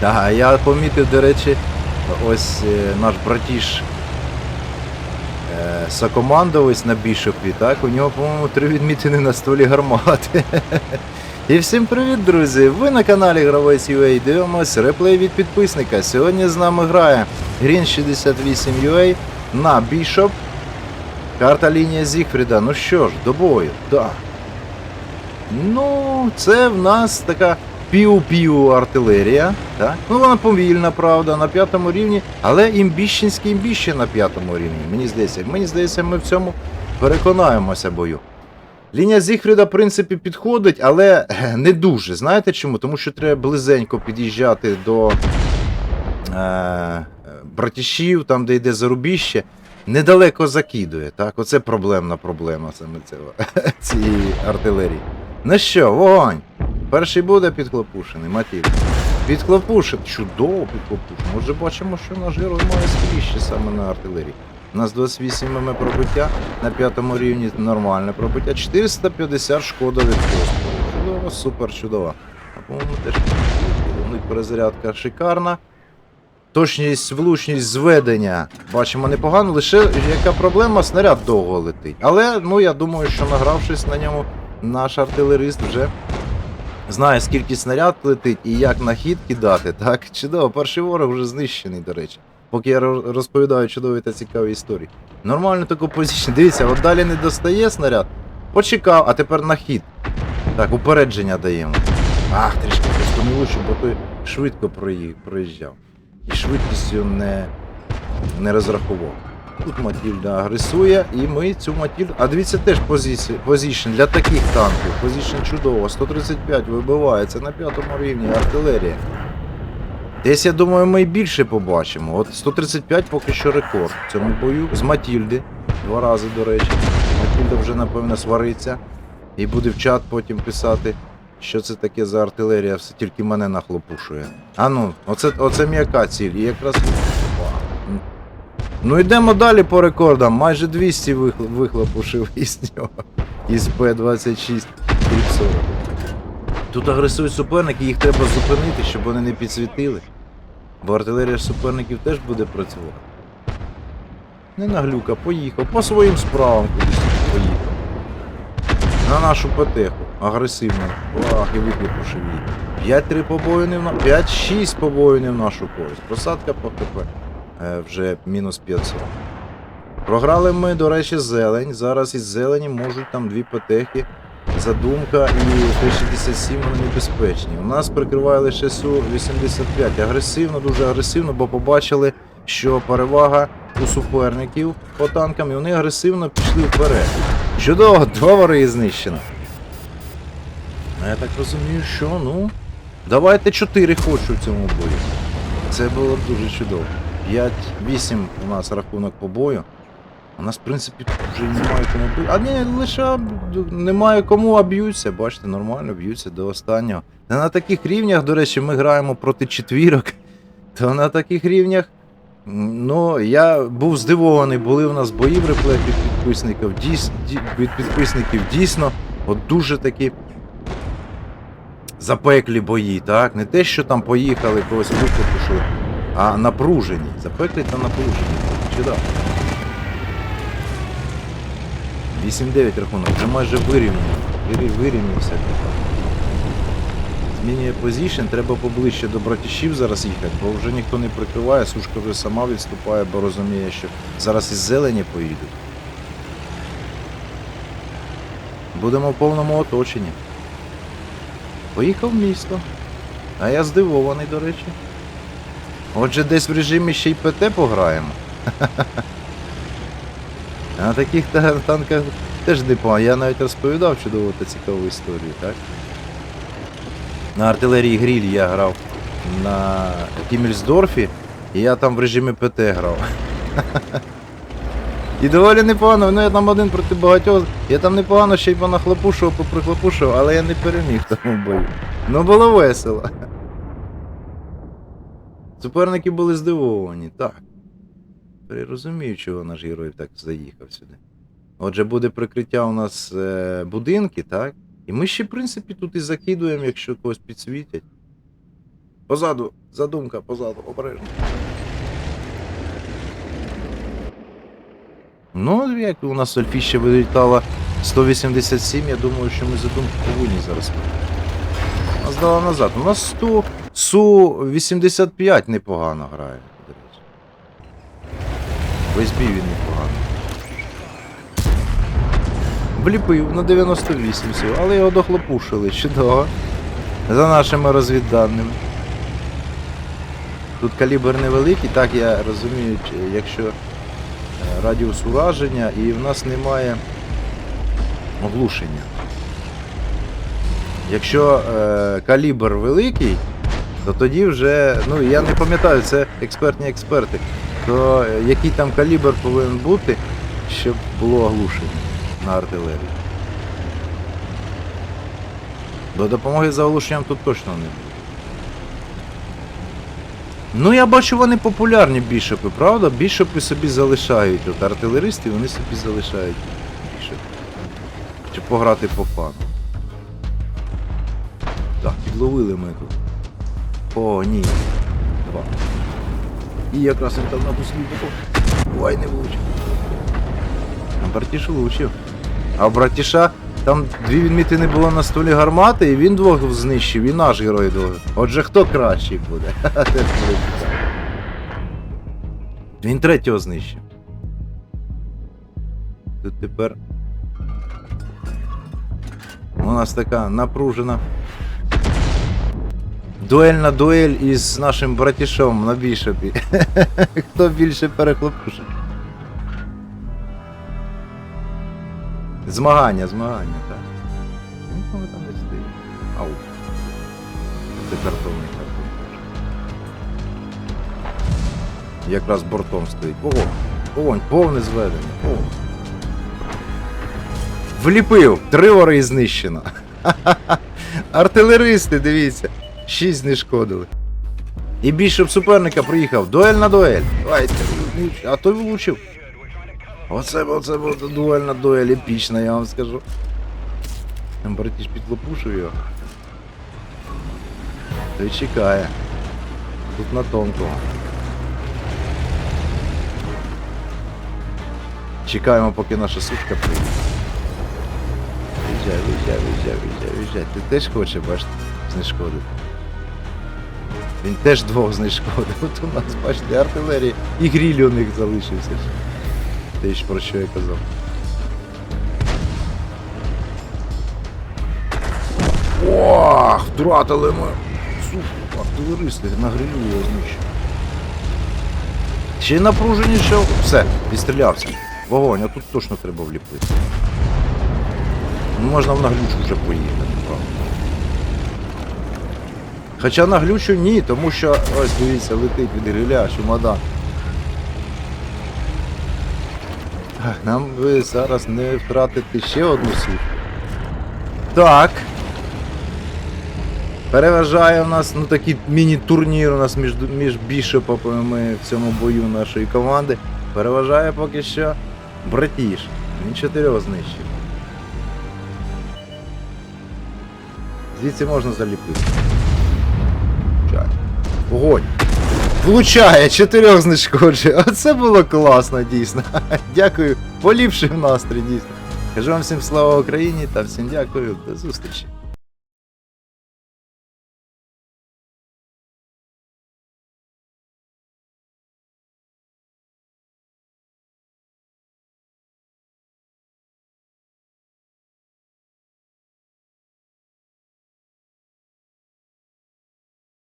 Так, я помітив, до речі, ось е, наш братіш е, сокомандовець на бішопі, так? У нього, по-моєму, три відмітини на стволі гармати. І всім привіт, друзі! Ви на каналі Гравець UA дивимось реплей від підписника. Сьогодні з нами грає Green 68 UA на Бішоп. Карта лінія Зігфріда. Ну що ж, до бою, да. Ну, це в нас така піу-піу артилерія. Так? Ну вона повільна, правда, на п'ятому рівні, але імбіщенський імбіще на п'ятому рівні. Мені здається, мені здається, ми в цьому переконаємося бою. Лінія Зігфріда, в принципі, підходить, але е, не дуже. Знаєте чому? Тому що треба близенько під'їжджати до е, братішів, там, де йде зарубіще. Недалеко закидує. Так? Оце проблемна проблема саме цього, цієї артилерії. Ну що, вогонь! Перший буде підхлопушений, Матіль. Підхлопушений. Чудово підхлопушений. Може бачимо, що наш герой має скоріще саме на артилерії. У нас 28 мм пробиття, на п'ятому рівні нормальне пробиття. 450 шкода від пострілу. Чудово, супер чудово. А по-моєму теж ну, перезарядка шикарна. Точність, влучність зведення. Бачимо непогано, лише яка проблема, снаряд довго летить. Але ну я думаю, що награвшись на ньому, наш артилерист вже знає, скільки снаряд летить і як на хід кидати. Так, чудово, перший ворог вже знищений, до речі. Поки я розповідаю чудові та цікаві історії. Нормально таку позицію. Дивіться, от далі не достає снаряд. Почекав, а тепер на хід. Так, упередження даємо. Ах, трішки просто не бо той швидко проїжджав. І швидкістю не, не розрахував. Тут Матільда агресує, і ми цю Матільду. А дивіться теж позиція, позішн для таких танків. Позішн чудово. 135 вибивається на п'ятому рівні артилерія. Десь, я думаю, ми і більше побачимо. От 135 поки що рекорд в цьому бою з Матільди. Два рази, до речі. Матільда вже, напевно, свариться. І буде в чат потім писати, що це таке за артилерія, все тільки мене нахлопушує. А ну, оце, оце м'яка ціль. І якраз. Ну йдемо далі по рекордам. Майже 200 вихл- вихлопушив із нього. Із П-26 40. Тут агресують суперники, їх треба зупинити, щоб вони не підсвітили. Бо артилерія суперників теж буде працювати. Не наглюка, поїхав. По своїм справам кудись поїхав. На нашу потеху. Агресивно. Ах, і вихлопушив її. 5-3 побою не в на... 5-6 побою не в нашу користь. Просадка по КП вже мінус 500. Програли ми, до речі, зелень. Зараз із зелені можуть там дві потехи. Задумка і Т-67 вони небезпечні. У нас прикриває лише Су-85. Агресивно, дуже агресивно, бо побачили, що перевага у суперників по танкам, і вони агресивно пішли вперед. Чудово, два вороги знищено. Я так розумію, що ну. Давайте 4 хочу в цьому бою. Це було б дуже чудово. 5-8 у нас рахунок по бою. У нас, в принципі, вже немає кому. А ні, лише немає кому, а б'ються. Бачите, нормально б'ються до останнього. Та на таких рівнях, до речі, ми граємо проти четвірок. То на таких рівнях. Ну, я був здивований, були в нас бої в реплеї від підписників. Дійс, від підписників дійсно от дуже такі запеклі бої, так? Не те, що там поїхали, когось викликушили, а напружені. Запеклі та напружені. Чудово. 8-9 рахунок, вже майже вирівняно. Вирі- Вирівнявся. Змінює позішн, треба поближче до братішів зараз їхати, бо вже ніхто не прикриває, сушка вже сама відступає, бо розуміє, що зараз із зелені поїдуть. Будемо в повному оточенні. Поїхав в місто. А я здивований, до речі. Отже, десь в режимі ще й ПТ пограємо. На таких танках теж непогано. Я навіть розповідав чудову та цікаву історію, так? На артилерії Гріль я грав на Кімельсдорфі, і я там в режимі ПТ грав. І доволі непогано, ну я там один проти багатьох. Я там непогано ще й понахлопушував, поприхлопушував, але я не переміг в тому бою. Ну було весело. Суперники були здивовані, так. Розумію, чого наш герой так заїхав сюди. Отже, буде прикриття у нас е, будинки, так? І ми ще, в принципі, тут і закидуємо, якщо когось підсвітять. Позаду, задумка, позаду, обережно. Ну, як у нас Альфіща вилітала 187, я думаю, що ми задумку повинні зараз. Нас дала назад. У нас 100, Су-85 непогано грає, до речі. Весь він непогано. Вліпив на 98 всього, але його дохлопушили, чудово. За нашими розвідданими. Тут калібр невеликий, так я розумію, якщо е, радіус ураження і в нас немає оглушення. Якщо е, калібр великий, то тоді вже, ну я не пам'ятаю, це експертні експерти, то е, який там калібр повинен бути, щоб було оглушення на артилерії. До допомоги за оглушенням тут точно не буде. Ну, я бачу, вони популярні бішопи, правда? Бішопи собі залишають. От артилеристи вони собі залишають бішопи. Щоб пограти по фану. Так, підловили ми тут. О, ні. Два. І якраз він там на послідку. Ой, не влучив. А братіш влучив. А братіша там дві відміти не було на столі гармати, і він двох знищив, і наш герой двох. Отже, хто кращий буде. Він третього знищив. Тут тепер. У нас така напружена. Дуельна дуель із нашим братішом на бішопі. Хто більше перехлопушив? Змагання, змагання, так. Ну, там десь стоїть. Ау. Це картонний картон. Якраз бортом стоїть. Ого, вогонь, повне зведення. О. Вліпив! Три ори знищено. Артилеристи, дивіться. Шість знешкодили. І більше суперника приїхав. Дуель на дуель. Давайте, влуч- а той влучив. Оце, оце була дуель на дуель епічна, я вам скажу. Там братіш підлопушив його. Той чекає. Тут на тонкого. Чекаємо, поки наша сушка приїде. Виїжджай, виїжджай, виїжджай, виїжджай, виїжджай. Ти теж хочеш, бачите, знешкодити. Він теж двох знешкодив. От у нас, бачите, артилерія і гріль у них залишився. Те ж про що я казав. Ох, втратили ми. Сука, артилеристи на грилю його знищили. Ще й напруженіше. Все, відстрілявся. Вогонь, а тут точно треба вліпити. Ну, можна в наглючу вже поїхати, правда. Хоча на глючу ні, тому що ось дивіться, летить від гриля, чумада. Нам би зараз не втратити ще одну сітку. Так. Переважає у нас ну такий міні-турнір у нас між, між бішопами в цьому бою нашої команди. Переважає поки що братіш. Він чотирьох знищив. Звідси можна заліпити. Огонь. Влучає, чотирьох знешкоджує. Оце було класно, дійсно. Дякую. Поліпшив настрій, дійсно. Кажу вам всім слава Україні та всім дякую. До зустрічі.